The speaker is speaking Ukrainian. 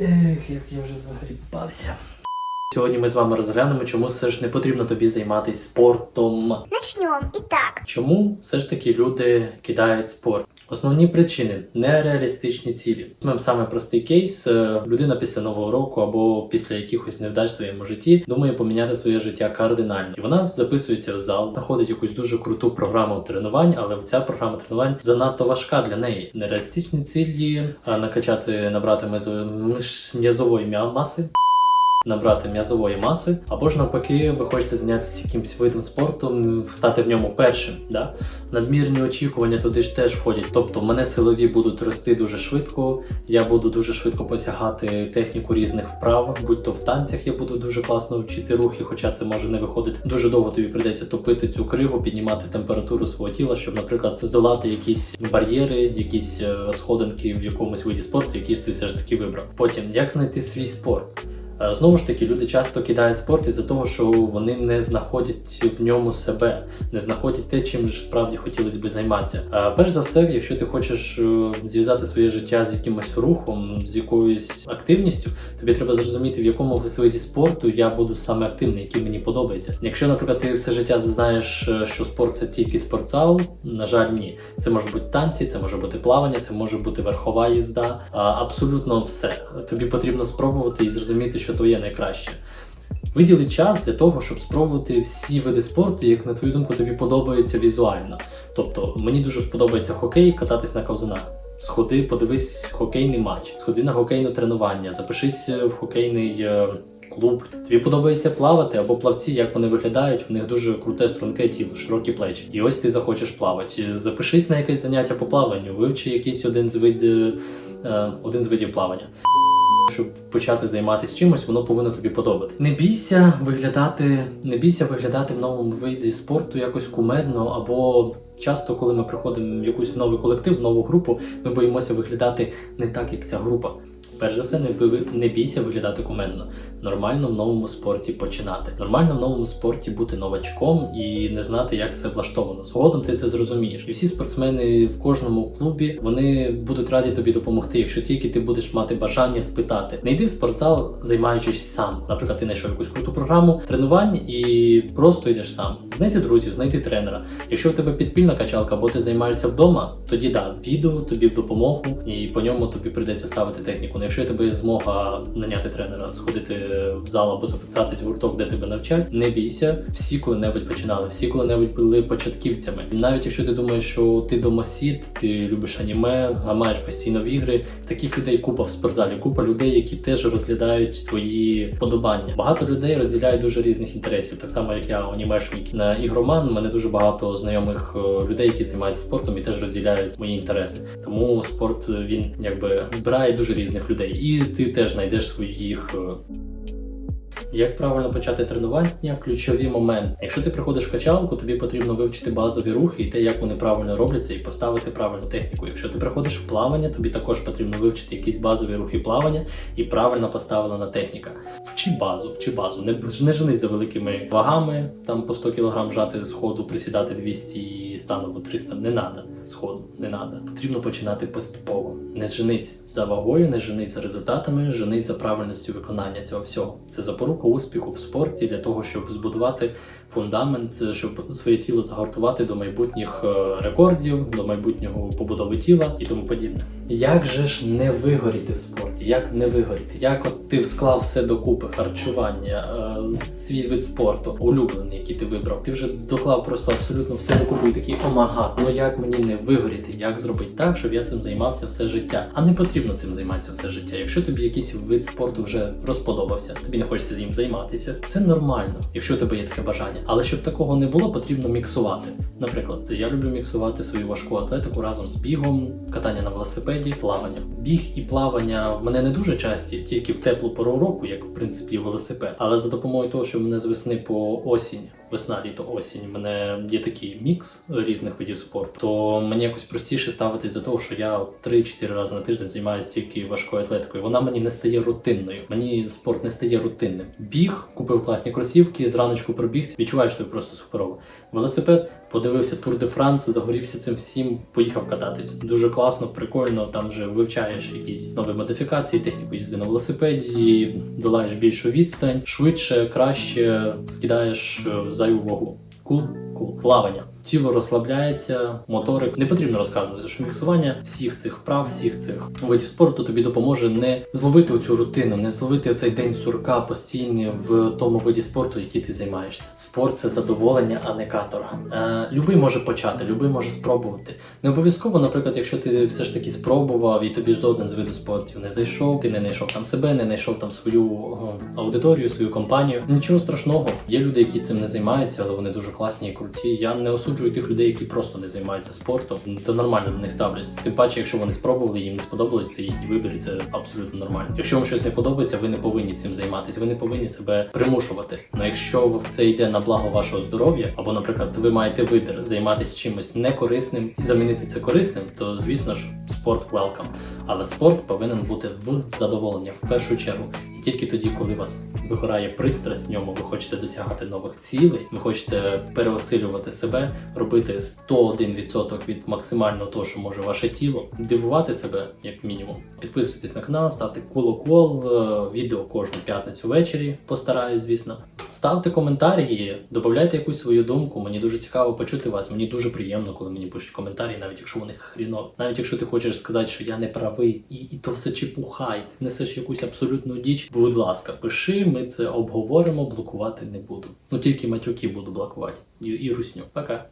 Ех, як я вже загрібався. Сьогодні ми з вами розглянемо, чому все ж не потрібно тобі займатися спортом. Начнем. Итак, Чому все ж таки люди кидають спорт? Основні причини нереалістичні цілі. Візьмемо саме простий кейс. Е, Людина після нового року або після якихось невдач в своєму житті думає поміняти своє життя кардинально. І вона записується в зал, знаходить якусь дуже круту програму тренувань, але ця програма тренувань занадто важка для неї. Нереалістичні цілі накачати, набрати м'язової м'я- маси набрати м'язової маси, або ж навпаки, ви хочете зайнятися якимось видом спорту, стати в ньому першим. Да? Надмірні очікування туди ж теж входять. Тобто, мене силові будуть рости дуже швидко, я буду дуже швидко посягати техніку різних вправ, будь то в танцях я буду дуже класно вчити рухи, хоча це може не виходити. Дуже довго тобі прийдеться топити цю криву, піднімати температуру свого тіла, щоб, наприклад, здолати якісь бар'єри, якісь е, сходинки в якомусь виді спорту, який ти все ж таки вибрав. Потім як знайти свій спорт? Е, Знову ж таки, люди часто кидають спорт із-за того, що вони не знаходять в ньому себе, не знаходять те, чим ж справді хотілося би займатися. Е, Перш за все, якщо ти хочеш е, зв'язати своє життя з якимось рухом, з якоюсь активністю, тобі треба зрозуміти, в якому виді спорту я буду саме активний, який мені подобається. Якщо, наприклад, ти все життя знаєш, е, що спорт це тільки спортзал, на жаль, ні. Це може бути танці, це може бути плавання, це може бути верхова їзда. а, Абсолютно все. Тобі потрібно спробувати і зрозуміти, що твоє найкраще. Виділи час для того, щоб спробувати всі види спорту, як на твою думку тобі подобається візуально. Тобто мені дуже сподобається хокей, кататись на ковзанах. Сходи, подивись хокейний матч, сходи на хокейне тренування, запишись в хокейний е, клуб. Тобі подобається плавати або плавці, як вони виглядають. В них дуже круте струнке тіло, широкі плечі. І ось ти захочеш плавати. Запишись на якесь заняття по плаванню, вивчи якийсь один з вид, е, один з видів плавання. Щоб почати займатися чимось, воно повинно тобі подобати. Не бійся виглядати, не бійся виглядати в новому виді спорту якось кумедно, або часто, коли ми приходимо в якийсь новий колектив, в нову групу, ми боїмося виглядати не так, як ця група. Перш за все, не, не бійся виглядати кумедно. Нормально в новому спорті починати. Нормально в новому спорті бути новачком і не знати, як це влаштовано. Згодом ти це зрозумієш. І всі спортсмени в кожному клубі вони будуть раді тобі допомогти, якщо тільки ти будеш мати бажання спитати. Не йди в спортзал, займаючись сам. Наприклад, ти знайшов якусь круту програму тренувань і просто йдеш сам. Знайти друзів, знайти тренера. Якщо в тебе підпільна качалка, або ти займаєшся вдома, тоді да, відео тобі в допомогу, і по ньому тобі прийдеться ставити техніку. Якщо в тебе є змога наняти тренера, сходити в зал або записатись в гурток, де тебе навчать, не бійся. Всі коли-небудь починали, всі коли-небудь були початківцями. Навіть якщо ти думаєш, що ти домосід, ти любиш аніме, а маєш постійно в ігри, таких людей купа в спортзалі, купа людей, які теж розглядають твої подобання. Багато людей розділяють дуже різних інтересів, так само як я анімешник. На ігроман мене дуже багато знайомих е, людей, які займаються спортом і теж розділяють мої інтереси. Тому спорт він якби збирає дуже різних людей, і ти теж знайдеш своїх. е, як правильно почати тренування? Ключові моменти. Якщо ти приходиш в качалку, тобі потрібно вивчити базові рухи і те, як вони правильно робляться, і поставити правильну техніку. Якщо ти приходиш в плавання, тобі також потрібно вивчити якісь базові рухи плавання і правильно поставлена техніка. Вчи базу, вчи базу. Не, не женись за великими вагами, там по 100 кг жати з ходу, присідати 200 і станово 300. Не треба сходу, не треба. Потрібно починати поступово. Не женись за вагою, не женись за результатами, женись за правильністю виконання цього всього. Це запорука успіху в спорті для того, щоб збудувати фундамент, щоб своє тіло загартувати до майбутніх е, рекордів, до майбутнього побудови тіла і тому подібне. Як же ж не вигоріти в спорті? Як не вигоріти? Як от ти склав все докупи, харчування, е, свій вид спорту, улюблений, який ти вибрав? Ти вже доклав просто абсолютно все докупи і такий омага. Ну як мені не вигоріти? Як зробити так, щоб я цим займався все життя? А не потрібно цим займатися все життя. Якщо тобі якийсь вид спорту вже розподобався, тобі не хочеться з ним займатися. Це нормально, якщо у тебе є таке бажання. Але щоб такого не було, потрібно міксувати. Наприклад, я люблю міксувати свою важку атлетику разом з бігом, катання на велосипеді, плаванням. Біг і плавання в мене не дуже часті, тільки в теплу пору року, як в принципі велосипед. Але за допомогою того, що мене з весни по осінь весна, літо, осінь. Мене є такий мікс різних видів спорту, то мені якось простіше ставитись до того, що я 3-4 рази на тиждень займаюся тільки важкою атлетикою. Вона мені не стає рутинною. Мені спорт не стає рутинним. Біг, купив класні кросівки, зраночку пробігся, відчуваєш себе просто суперово. Велосипед подивився Тур де Франс, загорівся цим всім, поїхав кататись. Дуже класно, прикольно. Там вже вивчаєш якісь нові модифікації, техніку їзди на велосипеді, долаєш більшу відстань, швидше, краще скидаєш е, зайву кул, плавання. Тіло розслабляється, моторик. Не потрібно розказувати, що міксування всіх цих вправ, всіх цих видів спорту тобі допоможе не зловити оцю рутину, не зловити оцей день сурка постійний в тому виді спорту, який ти займаєшся. Спорт це задоволення, а не каторга. Е, любий може почати, любий може спробувати. Не обов'язково, наприклад, якщо ти все ж таки спробував і тобі жоден з виду спортів не зайшов, ти не знайшов там себе, не знайшов там свою е, аудиторію, свою компанію. Нічого страшного. Є люди, які цим не займаються, але вони дуже класні і круті. Я не осуджую тих людей, які просто не займаються спортом. То нормально до них ставляться. Тим паче, якщо вони спробували, їм не сподобалось, це їхній вибір, і це абсолютно нормально. Якщо вам щось не подобається, ви не повинні цим займатися. Ви не повинні себе примушувати. Але якщо це йде на благо вашого здоров'я, або, наприклад, ви маєте вибір займатися чимось некорисним і замінити це корисним, то звісно ж спорт welcome. Але спорт повинен бути в задоволення в першу чергу. І тільки тоді, коли вас вигорає пристрасть в ньому, ви хочете досягати нових цілей, ви хочете переосилювати себе, робити 101% від максимального того, що може ваше тіло, дивувати себе як мінімум. Підписуйтесь на канал, ставте колокол, е, відео кожну п'ятницю ввечері. Постараюсь, звісно. Ставте коментарі, додавайте якусь свою думку. Мені дуже цікаво почути вас. Мені дуже приємно, коли мені пишуть коментарі, навіть якщо вони хріно. Навіть якщо ти хочеш сказати, що я не правий, і, і то все чепуха, ти несеш якусь абсолютну діч. Будь ласка, пиши, ми це обговоримо, блокувати не буду. Ну тільки матюки буду блокувати. І, і русню. Пока.